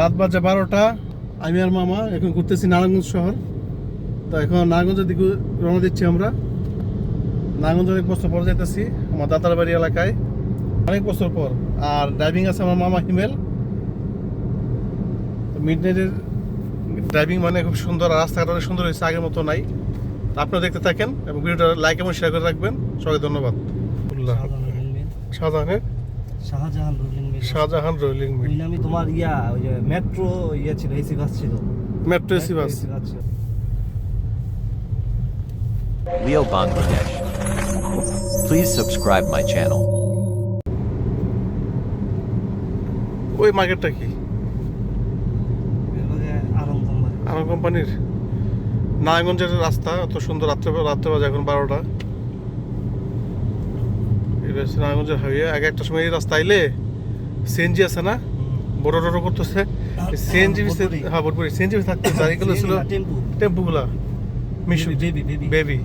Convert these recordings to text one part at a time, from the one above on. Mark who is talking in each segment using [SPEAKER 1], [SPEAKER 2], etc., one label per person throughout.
[SPEAKER 1] রাত বাজে বারোটা। আমি আর মামা এখন ঘুরতেছি নারায়ণগঞ্জ শহর। তো এখন নারায়ণগঞ্জের দিকে রওনা দিচ্ছি আমরা। নারায়ণগঞ্জ অনেক বছর পর যাইতেছি আমার দাদার বাড়ি এলাকায়। অনেক বছর পর। আর ড্রাইভিং আছে আমার মামা হিমেল। মিড নাইটের ড্রাইভিং মানে খুব সুন্দর আর রাস্তাঘাট অনেক সুন্দর হয়েছে আগের মতো নাই। তো আপনারা দেখতে থাকেন এবং ভিডিওটা লাইক এবং শেয়ার করে রাখবেন। সবাই ধন্যবাদ। শাহজাহানের
[SPEAKER 2] Shahjahan rolling mill.
[SPEAKER 1] Shahjahan rolling mill.
[SPEAKER 2] ওই নামই তোমার ইয়া ওই যে মেট্রো ইয়ে ছিল এসি বাস ছিল।
[SPEAKER 1] Metro AC bus
[SPEAKER 3] Leo Bangladesh. Please subscribe my channel.
[SPEAKER 1] ওই মার্কেটটা কি?
[SPEAKER 2] আরং
[SPEAKER 1] কোম্পানির নারায়ণগঞ্জের রাস্তা অত সুন্দর রাত্রে রাত্রে বাজে এখন বারোটা। নারায়ণগঞ্জের হাইওয়ে আগে একটা সময় এই রাস্তা আইলে সিএনজি আছে না? বড় বড় করতেছে। সিএনজি হ্যাঁ ভোটপুরি সিএনজি থাকতে এগুলো ছিল
[SPEAKER 2] টেম্পু।
[SPEAKER 1] টেম্পুগুলা মিশু।
[SPEAKER 2] বেবি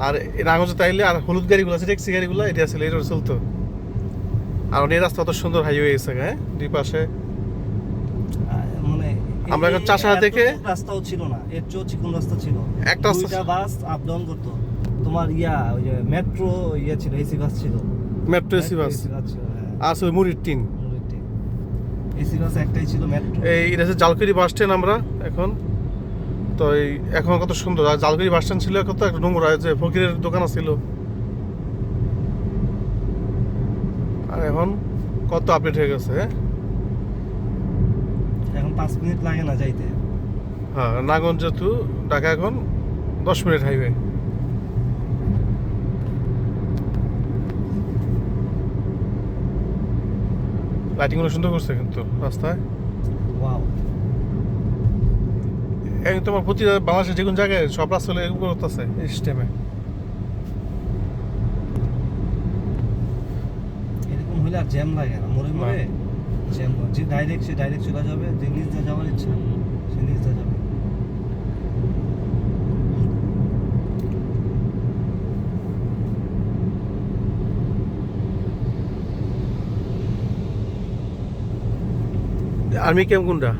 [SPEAKER 1] আর নারায়ণগঞ্জে তাইলে আর হলুদ গাড়িগুলো আছে ট্যাক্সি গাড়িগুলো এটা ছিল এটা চলতো। আর এই রাস্তা অত সুন্দর হাইওয়ে গেছে হ্যাঁ? দুই পাশে।
[SPEAKER 2] মানে
[SPEAKER 1] আমরা এখন চাষাড়া থেকে-
[SPEAKER 2] রাস্তাও ছিল না এর চেয়েও চিকন রাস্তা ছিল।
[SPEAKER 1] একটা
[SPEAKER 2] বাস আপ ডাউন করতো। তোমার ইয়া ওই যে মেট্রো ইয়ে ছিল এসি বাস ছিল।
[SPEAKER 1] মেট্রো এসি বাস
[SPEAKER 2] ছিল
[SPEAKER 1] আর ওই মুড়ির টিন।
[SPEAKER 2] এসি বাস একটাই ছিল মেট্রো
[SPEAKER 1] এই এটা হচ্ছে জালকুড়ি বাস স্ট্যান্ড আমরা এখন। তো এই এখন কত সুন্দর। আর জালকুড়ি বাস স্ট্যান্ড ছিল কত? একটা নোংরা যে ফকিরের দোকান ছিল আর এখন কত আপডেট হয়ে গেছে হ্যাঁ?
[SPEAKER 2] এখন পাঁচ মিনিট লাগে না যাইতে।
[SPEAKER 1] হ্যাঁ নাগঞ্জ যেহেতু ঢাকা এখন দশ মিনিট হাইওয়ে লাইটিংগুলো সুন্দর করছে কিন্তু রাস্তায়।
[SPEAKER 2] ওয়াও
[SPEAKER 1] এই তোমার প্রতি বাংলাদেশের যে কোনো জায়গায় সব রাস্তা এরকম করতেছে। সিস্টেমে
[SPEAKER 2] এরকম হইলে আর জ্যাম লাগে না। মরে মরে জ্যাম যে ডাইরেক্ট সে ডাইরেক্ট চলে যাবে যে দিয়ে যাওয়ার ইচ্ছা সে নিজ দিয়ে যাবে।
[SPEAKER 1] আর্মি ক্যাম্প কোনটা?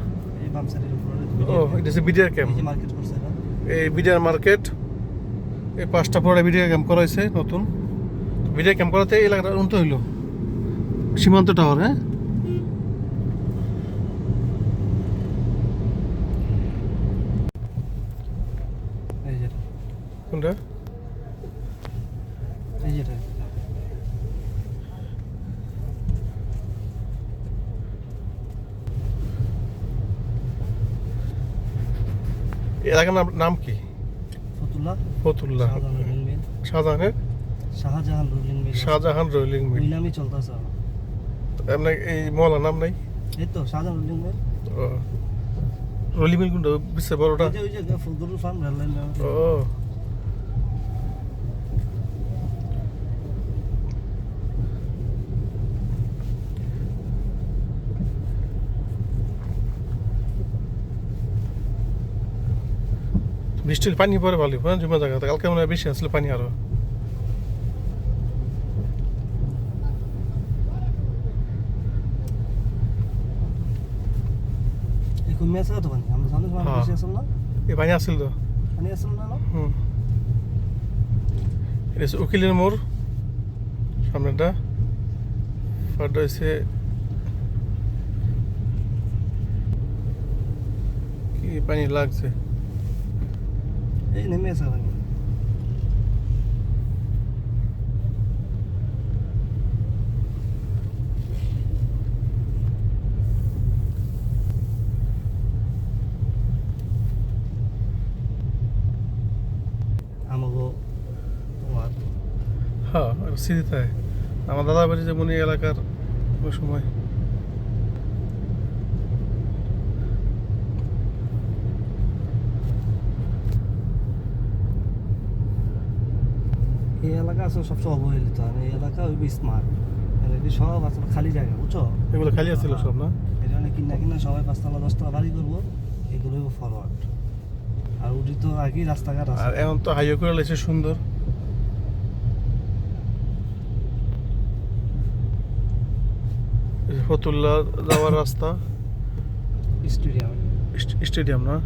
[SPEAKER 1] ও এটা হচ্ছে বিডিআর ক্যাম্প
[SPEAKER 2] এই
[SPEAKER 1] বিডিআর মার্কেট এই পাঁচটা পরে বিডিআর ক্যাম্প করা হয়েছে নতুন। বিডিআর ক্যাম্প করাতে এই এলাকাটা উন্নত হইল। সীমান্ত টাওয়ার হ্যাঁ? কোনটা
[SPEAKER 2] এই যেটা
[SPEAKER 1] এই এলাকার নাম নাম কি?
[SPEAKER 2] ফতুল্লাহ।
[SPEAKER 1] ফতুল্লাহ।
[SPEAKER 2] শাহজাহান
[SPEAKER 1] শাহজাহানের?
[SPEAKER 2] Shahjahan rolling mill
[SPEAKER 1] Shahjahan rolling mill.
[SPEAKER 2] নামই চলতেছে
[SPEAKER 1] এমনি এই মহলার নাম নাই?
[SPEAKER 2] এই তো Shahjahan rolling mill.
[SPEAKER 1] Rolling mill কোনটা? বিশ্বের বড়টা?
[SPEAKER 2] ওই যে ওই ফার্ম রেল লাইন
[SPEAKER 1] ও। বৃষ্টির পানি পরে ভালো হ্যাঁ জমা জায়গা কালকে মনে হয় বেশি আসলে পানি আরও।
[SPEAKER 2] এই কমে আছে তো পানি? আমরা জানি মানে
[SPEAKER 1] হ্যাঁ।
[SPEAKER 2] বেশি আসল না?
[SPEAKER 1] এই পানি আসছিল তো।
[SPEAKER 2] পানি আসল না না?
[SPEAKER 1] হুম। এটা উকিলের মোড়। সামনেটা কি পানি লাগছে?
[SPEAKER 2] এই নেমে আমাগো তোমার
[SPEAKER 1] হ্যাঁ স্মৃতিতে আমার দাদা বাড়ি যেমন এই এলাকার ওই সময়
[SPEAKER 2] এই এলাকা আসলে সবচেয়ে অবহেলিত আর এই এলাকা ওই স্মার্ট এটি সব আসলে খালি জায়গা বুঝছ?
[SPEAKER 1] এগুলো খালি আছিল সব না?
[SPEAKER 2] এটা মানে কিনা কিনা সবাই পাঁচতলা দশতলা বাড়ি করব এগুলো ফরওয়ার্ড আর উঠি তো আগেই রাস্তাঘাট
[SPEAKER 1] আর
[SPEAKER 2] আছে
[SPEAKER 1] এখন তো হাইওয়ে করে লেছে সুন্দর। ফতুল্লা যাওয়ার রাস্তা।
[SPEAKER 2] স্টেডিয়াম।
[SPEAKER 1] স্টেডিয়াম না?